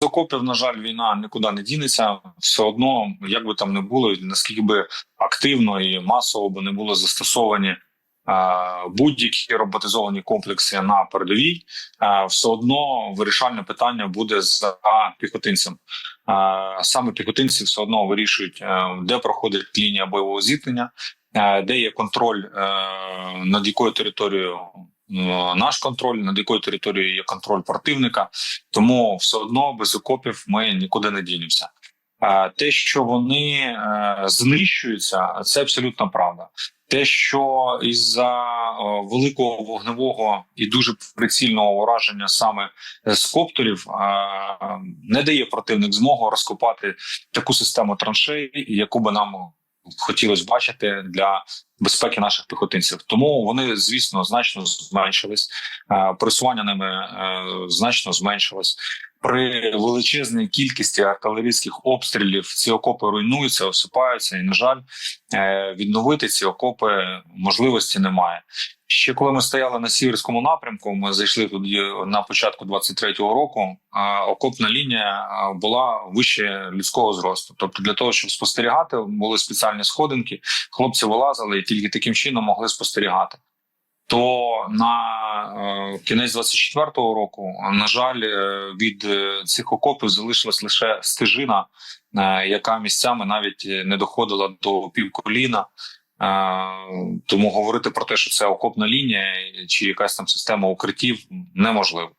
окопів, на жаль, війна нікуди не дінеться. Все одно, як би там не було, і наскільки би активно і масово би не були застосовані е, будь-які роботизовані комплекси на передовій, е, все одно вирішальне питання буде за піхотинцем. Е, Саме піхотинці все одно вирішують, е, де проходить лінія бойового зіткнення, е, де є контроль е, над якою територією. Е, Наш контроль над якою територією є контроль противника, тому все одно без окопів ми нікуди не дінемося. Те, що вони е, знищуються, це абсолютно правда. Те, що із-за е, великого вогневого і дуже прицільного ураження саме з коптерів не дає противник змогу розкопати таку систему траншей, яку би нам хотілося бачити для безпеки наших піхотинців. Тому вони, звісно, значно зменшились. Е, Просування ними е, значно зменшилось. При величезній кількості артилерійських обстрілів ці окопи руйнуються, осипаються, і на жаль, е, відновити ці окопи можливості немає. Ще коли ми стояли на сіверському напрямку, ми зайшли туди на початку 23-го року. Окопна лінія була вище людського зросту. Тобто, для того, щоб спостерігати, були спеціальні сходинки. Хлопці вилазили і тільки таким чином могли спостерігати. То на е, кінець 24-го року, на жаль, е, від е, цих окопів залишилась лише стежина, яка місцями навіть не доходила до півколіна. Тому говорити про те, що це окопна лінія чи якась там система укриттів, неможливо.